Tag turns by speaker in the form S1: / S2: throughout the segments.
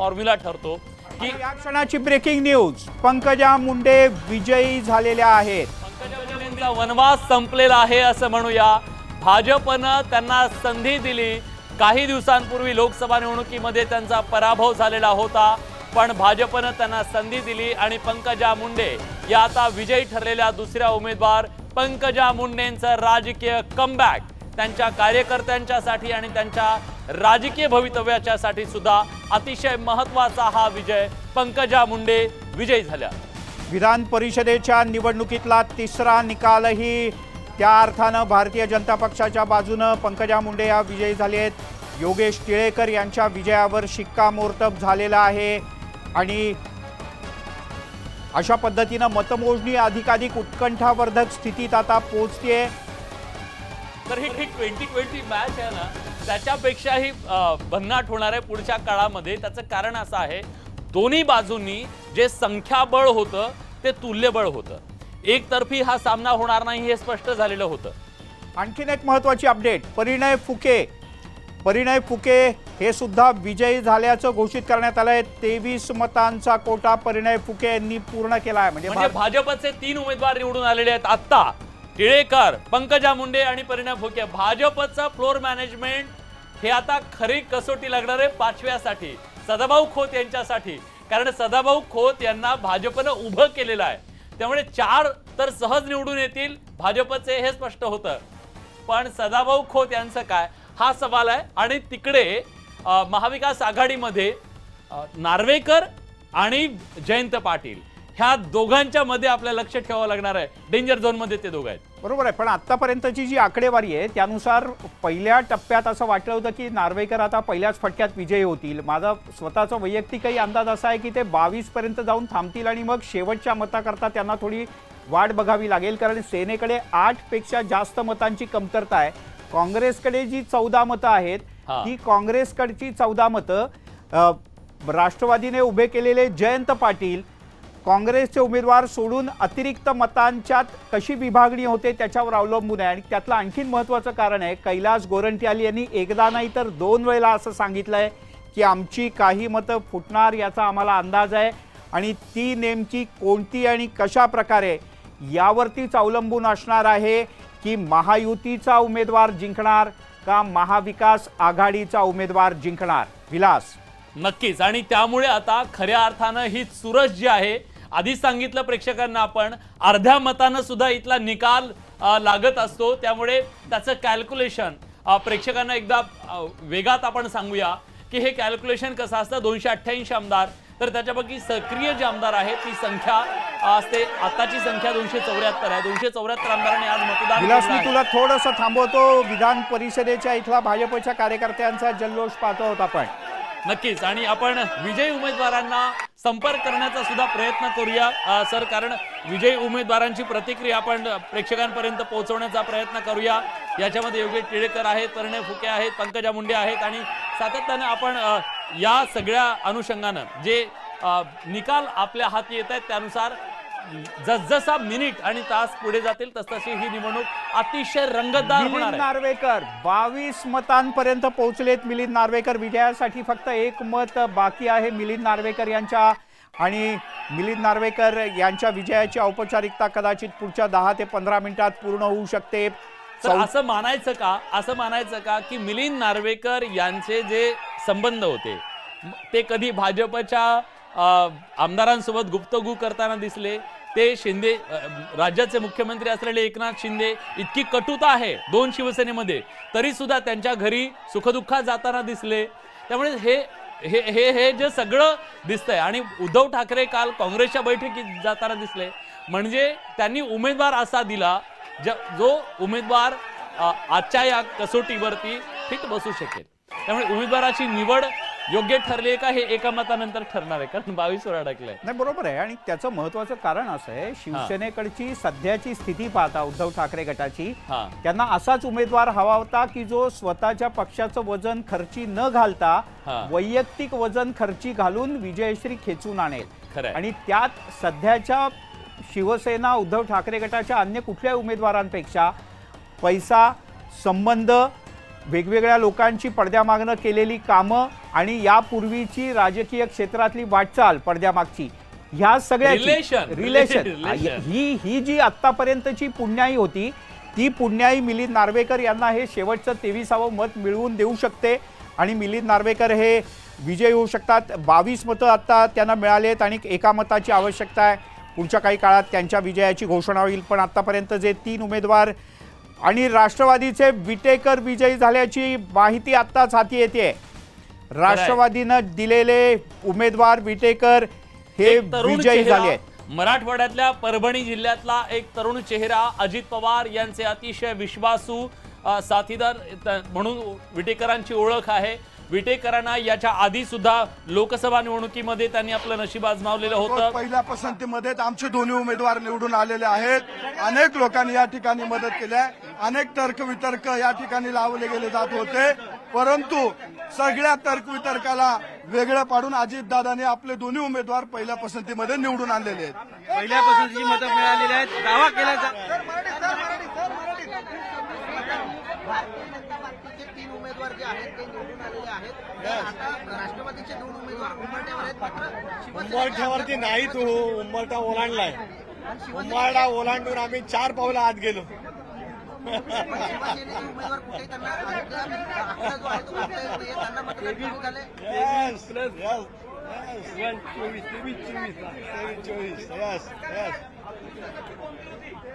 S1: Formula ठरतो की
S2: या क्षणाची ब्रेकिंग न्यूज पंकजा मुंडे विजयी झालेल्या आहेत.
S1: पंकजा मुंडेंचा वनवास संपलेला आहे असं म्हणूया. भाजपनं त्यांना संधी दिली. काही दिवसांपूर्वी लोकसभा निवडणुकीमध्ये त्यांचा पराभव झालेला होता. पण भाजपनं त्यांना संधी दिली आणि पंकजा मुंडे या आता विजयी ठरलेल्या दुसऱ्या उमेदवार पंकजा मुंडेंचं राजकीय कमबॅक त्यांच्या कार्यकर्त्यांच्यासाठी आणि त्यांच्या राजकीय भवितव्याच्यासाठी सुद्धा अतिशय महत्त्वाचा हा विजय. पंकजा मुंडे विजयी झाल्या.
S2: विधान परिषदेच्या निवडणुकीतला तिसरा निकालही त्या अर्थानं भारतीय जनता पक्षाच्या बाजूनं पंकजा मुंडे या विजयी झाले आहेत. योगेश टिळेकर यांच्या विजयावर शिक्कामोर्तब झालेला आहे. आणि अशा पद्धतीनं मतमोजणी अधिकाधिक उत्कंठावर्धक स्थितीत आता पोहोचते
S1: तर ही ट्वेंटी ट्वेंटी मॅच आहे ना त्याच्यापेक्षाही भन्नाट होणार आहे पुढच्या काळामध्ये. त्याचं कारण असं आहे दोन्ही बाजूंनी जे संख्याबळ होतं ते तुल्यबळ होतं. एकतर्फी हा सामना होणार नाही हे स्पष्ट झालेलं होतं.
S2: आणखीन एक महत्वाची अपडेट परिणय फुके. परिणय फुके हे सुद्धा विजयी झाल्याचं घोषित करण्यात आलंय. तेवीस मतांचा कोटा परिणय फुके यांनी पूर्ण केला आहे म्हणजे
S1: म्हणजे भाजपचे तीन उमेदवार निवडून आलेले आहेत. आत्ता टिळेकर पंकजा मुंडे आणि परिणय फुके. भाजपचं फ्लोर मॅनेजमेंट हे आता खरी कसोटी लागणार आहे पाचव्यासाठी सदाभाऊ खोत यांच्यासाठी. कारण सदाभाऊ खोत यांना भाजपनं उभं केलेलं आहे. त्यामुळे चार तर सहज निवडून येतील भाजपचे हे स्पष्ट होतं. पण सदाभाऊ खोत यांचं काय? हा सवाल आहे. आणि तिकडे महाविकास आघाडीमध्ये नार्वेकर आणि जयंत पाटील. ह्या दोघांच्या मध्ये आपल्याला लक्ष ठेवावं लागणार आहे. डेंजर झोनमध्ये ते दोघं आहेत.
S2: बरोबर आहे पण आतापर्यंतची जी आकडेवारी आहे त्यानुसार पहिल्या टप्प्यात असं वाटलं होतं की नार्वेकर आता पहिल्याच फटक्यात विजयी होतील. माझा स्वतःचा वैयक्तिकही अंदाज असा आहे की ते बावीस पर्यंत जाऊन थांबतील आणि मग शेवटच्या मताकरता त्यांना थोडी वाट बघावी लागेल कारण सेनेकडे आठपेक्षा जास्त मतांची कमतरता आहे. काँग्रेसकडे जी चौदा मतं आहेत. ती काँग्रेसकडची चौदा मतं राष्ट्रवादीने उभे केलेले जयंत पाटील काँग्रेसचे उमेदवार सोडून अतिरिक्त मतांच्यात कशी विभागणी होते त्याच्यावर अवलंबून आहे. आणि त्यातलं आणखीन महत्त्वाचं कारण आहे कैलास गोरंट्याल यांनी एकदा नाही तर दोन वेळेला असं सांगितलं आहे की आमची काही मतं फुटणार याचा आम्हाला अंदाज आहे. आणि ती नेमकी कोणती आणि कशा प्रकारे यावरतीच अवलंबून असणार आहे की महायुतीचा उमेदवार जिंकणार का महाविकास आघाडीचा उमेदवार जिंकणार? विलास.
S1: नक्कीच. आणि त्यामुळे आता खऱ्या अर्थानं ही चुरस जी आहे आधीच सांगितलं प्रेक्षकांना आपण अर्ध्या मतानं सुद्धा इथला निकाल लागत असतो. त्यामुळे त्याचं कॅल्क्युलेशन प्रेक्षकांना एकदा वेगात आपण सांगूया की हे कॅल्क्युलेशन कसं असतं? दोनशे अठ्ठ्याऐंशी आमदार. तर त्याच्यापैकी सक्रिय जे आमदार आहेत ती संख्या असते आताची संख्या दोनशे चौऱ्याहत्तर आहे. दोनशे चौऱ्याहत्तर आमदारांनी आज मतदान
S2: मी. तुला थोडंसं थांबवतो. विधान परिषदेच्या इथला भाजपच्या कार्यकर्त्यांचा जल्लोष पाहतो आहोत आपण.
S1: नक्कीच. आणि आपण विजयी उमेदवारांना संपर्क करण्याचा सुद्धा प्रयत्न करूया. सर कारण विजयी उमेदवारांची प्रतिक्रिया आपण प्रेक्षकांपर्यंत पोहोचवण्याचा प्रयत्न करूया. याच्यामध्ये योगेश टिळेकर आहेत परिणय फुके आहेत पंकजा मुंडे आहेत आणि सातत्याने आपण या सगळ्या अनुषंगानं जे निकाल आपल्या हाती येत आहेत त्यानुसार जसजसा मिनिट आणि तास पुढे जातील तसतशी ही निवडणूक अतिशय रंगतदार होणार
S2: मिलिंद
S1: आहे.
S2: नार्वेकर बावीस मतांपर्यंत पोहोचलेत मिलिंद नार्वेकर. विजयासाठी फक्त एक मत बाकी आहे मिलिंद नार्वेकर यांच्या. आणि मिलिंद नार्वेकर यांच्या विजयाची औपचारिकता कदाचित पुढच्या दहा ते पंधरा मिनिटात पूर्ण होऊ शकते.
S1: तर
S2: चौ-
S1: असं मानायचं का? असं मानायचं का की मिलिंद नार्वेकर यांचे जे संबंध होते म- ते कधी भाजपच्या अ, आमदारांसोबत गुप्तगू करताना दिसले ते शिंदे राज्याचे मुख्यमंत्री असलेले एकनाथ शिंदे इतकी कटुता आहे दोन शिवसेनेमध्ये तरी सुद्धा त्यांच्या घरी सुखदुःखात जाताना दिसले. त्यामुळे हे हे हे हे जे सगळं दिसतंय आणि उद्धव ठाकरे काल काँग्रेसच्या बैठकीत जाताना दिसले. म्हणजे त्यांनी उमेदवार असा दिला ज जो उमेदवार आजच्या या कसोटीवरती फिट बसू शकेल. त्यामुळे उमेदवाराची निवड योग्य ठरली का हे एका मतानंतर ठरणार आहे? कारण बावीस वर अडकलंय
S2: नाही बरोबर आहे. आणि त्याचं महत्वाचं कारण असं आहे शिवसेनेकडची सध्याची स्थिती पाहता उद्धव ठाकरे गटाची त्यांना असाच उमेदवार हवा होता की जो स्वतःच्या पक्षाचं वजन खर्ची न घालता. वैयक्तिक वजन खर्ची घालून विजयश्री खेचून आणेल. आणि त्यात सध्याच्या शिवसेना उद्धव ठाकरे गटाच्या अन्य कुठल्याही उमेदवारांपेक्षा पैसा संबंध वेगवेगळ्या लोकांची पडद्यामागनं केलेली कामं आणि यापूर्वीची राजकीय क्षेत्रातली वाटचाल पडद्यामागची. ह्या सगळ्या. Relation
S1: Relation.
S2: ही ही जी आत्तापर्यंतची पुण्याई होती ती पुण्याई मिलिंद नार्वेकर यांना हे शेवटचं तेविसावं मत मिळवून देऊ शकते. आणि मिलिंद नार्वेकर हे विजयी होऊ शकतात. बावीस मतं आत्ता त्यांना मिळालेत आणि एका मताची आवश्यकता आहे. पुढच्या काही काळात त्यांच्या विजयाची घोषणा होईल पण आत्तापर्यंत जे तीन उमेदवार आणि राष्ट्रवादीचे विटेकर विजयी झाल्याची माहिती आत्ताच हाती येते. राष्ट्रवादीनं दिलेले उमेदवार विटेकर हे विजयी झाले
S1: मराठवाड्यातल्या परभणी जिल्ह्यातला एक तरुण चेहरा अजित पवार यांचे अतिशय विश्वासू साथीदार म्हणून विटेकरांची ओळख आहे. विटेकरांना याच्या आधी सुद्धा लोकसभा निवडणुकीमध्ये त्यांनी आपलं नशीब आजमावलेलं होतं.
S3: पहिल्या पसंतीमध्ये आमचे दोन्ही उमेदवार निवडून आलेले आहेत. अनेक लोकांनी या ठिकाणी मदत केली आहे. अनेक तर्क वितर्क या ठिकाणी लावले गेले जात होते. परंतु सगळ्या तर्क वितर्काला वेगळं पाडून अजितदादांनी आपले दोन्ही उमेदवार पहिल्या पसंतीमध्ये निवडून आणलेले आहेत.
S4: पहिल्यापासून जी मतं मिळालेली आहेत. दावा केला
S5: उमेदवार जे आहेत ते निवडून आलेले आहेत. आता राष्ट्रवादीचे दोन उमेदवार उमरट्यावर आहेत मात्र
S6: उंबरठ्यावरती नाही तो. उंबरठा ओलांडलाय. उंबरठा ओलांडून आम्ही चार पावलं आत गेलो. yes. तेवीस चोवीस यस यस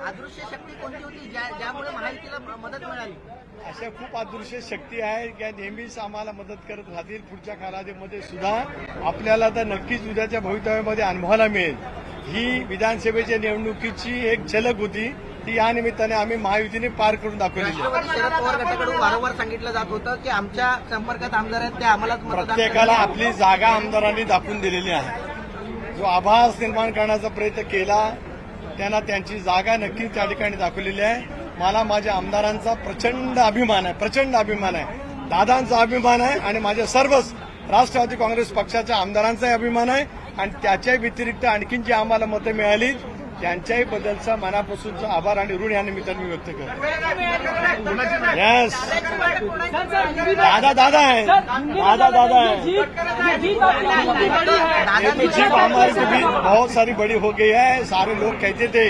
S5: अदृश्य शक्ती कोणती होती? ज्या ज्यामुळे महायुतीला म- मदत मिळाली.
S6: अशा खूप अदृश्य शक्ती आहे की नेहमीच आम्हाला मदत करत राहतील. पुढच्या कालावधीमध्ये सुद्धा आपल्याला तर नक्कीच उद्याच्या भवितव्यामध्ये अनुभवायला मिळेल. ही विधानसभेच्या निवडणुकीची एक झलक होती. ती या निमित्ताने आम्ही महायुतीने पार करून
S5: राष्ट्रवादी शरद पवार गटाकडून वारंवार सांगितलं जात होतं की आमच्या संपर्कात आमदार आहेत ते मतदान
S6: प्रत्येकाला. आपली जागा आमदारांनी दाखवून दिलेली आहे. जो आभास निर्माण करण्याचा प्रयत्न केला त्यांना त्यांची जागा नक्कीच त्या ठिकाणी दाखवलेली आहे. मला माझ्या आमदारांचा प्रचंड अभिमान आहे प्रचंड अभिमान आहे. दादांचा अभिमान आहे आणि माझ्या सर्वच राष्ट्रवादी काँग्रेस पक्षाच्या आमदारांचाही अभिमान आहे आणि त्याच्या व्यतिरिक्त आणखीन जी आम्हाला मतं मिळाली त्यांच्याही बद्दलचा मनापासूनचा आभार आणि ऋण या निमित्ताने मी व्यक्त करतो. येस दादा दादा है दादा दादा है तो जीप हमारे बहुत सारी बड़ी हो गई है सारे लोग कहते थे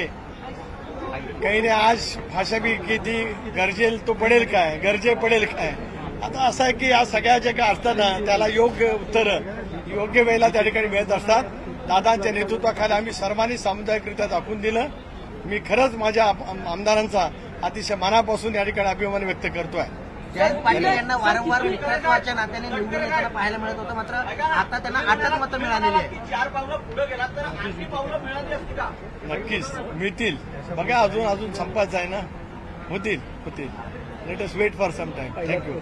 S6: काही आज भाषा बी किती गरजेल तो पडेल काय? गरजे पडेल काय? आता असं आहे की या सगळ्या ज्या काही असतात ना त्याला योग्य उत्तर योग्य वेळेला त्या ठिकाणी मिळत असतात. दादांच्या नेतृत्वाखाली आम्ही सर्वांनी सामुदायिकरित्या दाखवून दिलं. मी खरंच माझ्या आमदारांचा अतिशय मनापासून या ठिकाणी अभिमान व्यक्त करतो आहे
S5: जयंत पाटील यांना वारंवार मित्रत्वाच्या नात्याने निवडून येताना पाहायला मिळत होतं. मात्र आता त्यांना आठच मतं मिळालेली आहेत.
S6: नक्कीच. मिळतील. बघा अजून अजून संपायचं आहे ना. होतील. होतील. Let us wait for some time thank you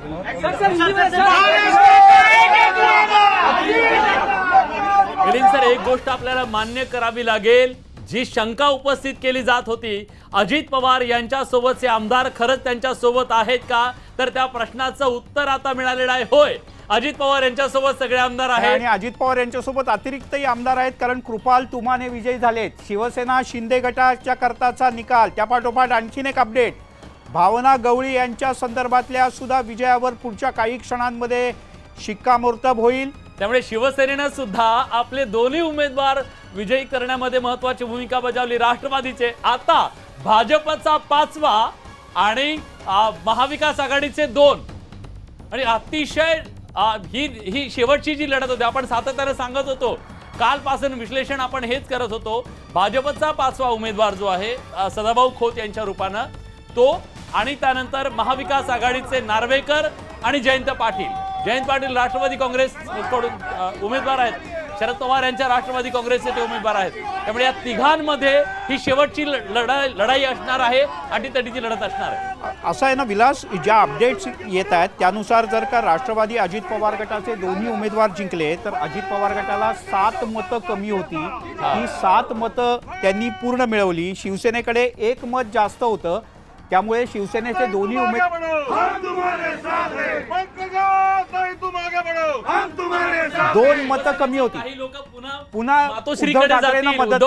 S1: sir एक गोष्ट आपल्याला मान्य करावी लागेल. जी शंका उपस्थित केली जात होती अजित पवार यांच्यासोबतचे आमदार खरंच त्यांच्यासोबत आहेत का? तर त्या प्रश्नाचं उत्तर आता मिळालेलं आहे. होय अजित पवार यांच्यासोबत सगळे आमदार आहेत.
S2: आणि अजित पवार यांच्यासोबत अतिरिक्तही आमदार आहेत कारण कृपाल तुमाने विजयी झालेत. शिवसेना शिंदे गटाच्या करताचा निकाल. त्यापाठोपाठ आणखीन एक अपडेट. भावना गवळी यांच्या संदर्भातल्या सुद्धा विजयावर पुढच्या काही क्षणांमध्ये शिक्कामोर्तब होईल.
S1: त्यामुळे शिवसेनेनं सुद्धा आपले दोन्ही उमेदवार विजयी करण्यामध्ये महत्वाची भूमिका बजावली. राष्ट्रवादीचे. आता भाजपचा पाचवा आणि महाविकास आघाडीचे दोन. आणि अतिशय ही ही शेवटची जी लढत होती आपण सातत्यानं सांगत होतो. कालपासून विश्लेषण आपण हेच करत होतो. भाजपचा पाचवा उमेदवार जो आहे सदाभाऊ खोत यांच्या रूपानं तो आणि त्यानंतर महाविकास आघाडीचे नार्वेकर आणि जयंत पाटील. जयंत पाटील राष्ट्रवादी काँग्रेस कडून उमेदवार आहेत. शरद पवार यांच्या राष्ट्रवादी काँग्रेसचे ते उमेदवार आहेत. त्यामुळे या तिघांमध्ये ही शेवटची लढाई लढाई असणार आहे अटीतटीची लढत असणार आहे.
S2: असं आहे ना विलास ज्या अपडेट्स येत आहेत त्यानुसार जर का राष्ट्रवादी अजित पवार गटाचे दोन्ही उमेदवार जिंकले तर अजित पवार गटाला सात मतं कमी होती. ही. सात मतं त्यांनी पूर्ण मिळवली. शिवसेनेकडे एक मत जास्त होतं. त्यामुळे शिवसेनेचे दोन्ही उमेदवार दोन मत कमी होती.
S1: लोक पुन्हा
S2: मदत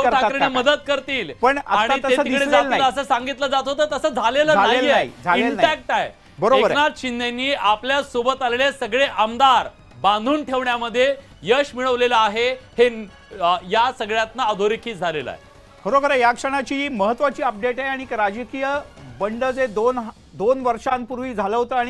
S1: मदत करतील.
S2: पण
S1: आणि तिकडे असं सांगितलं जात होतं तसं झालेलं
S2: झालेलं नाही.
S1: आहे.
S2: बरोबर
S1: एकनाथ शिंदेनी आपल्यासोबत आलेले सगळे आमदार बांधून ठेवण्यामध्ये यश मिळवलेलं आहे. हे या सगळ्यातनं अधोरेखित झालेलं आहे.
S2: खरोखर या क्षणाची महत्वाची अपडेट आहे आणि राजकीय बंड जे दोन दोन वर्षांपूर्वी झालं होतं आणि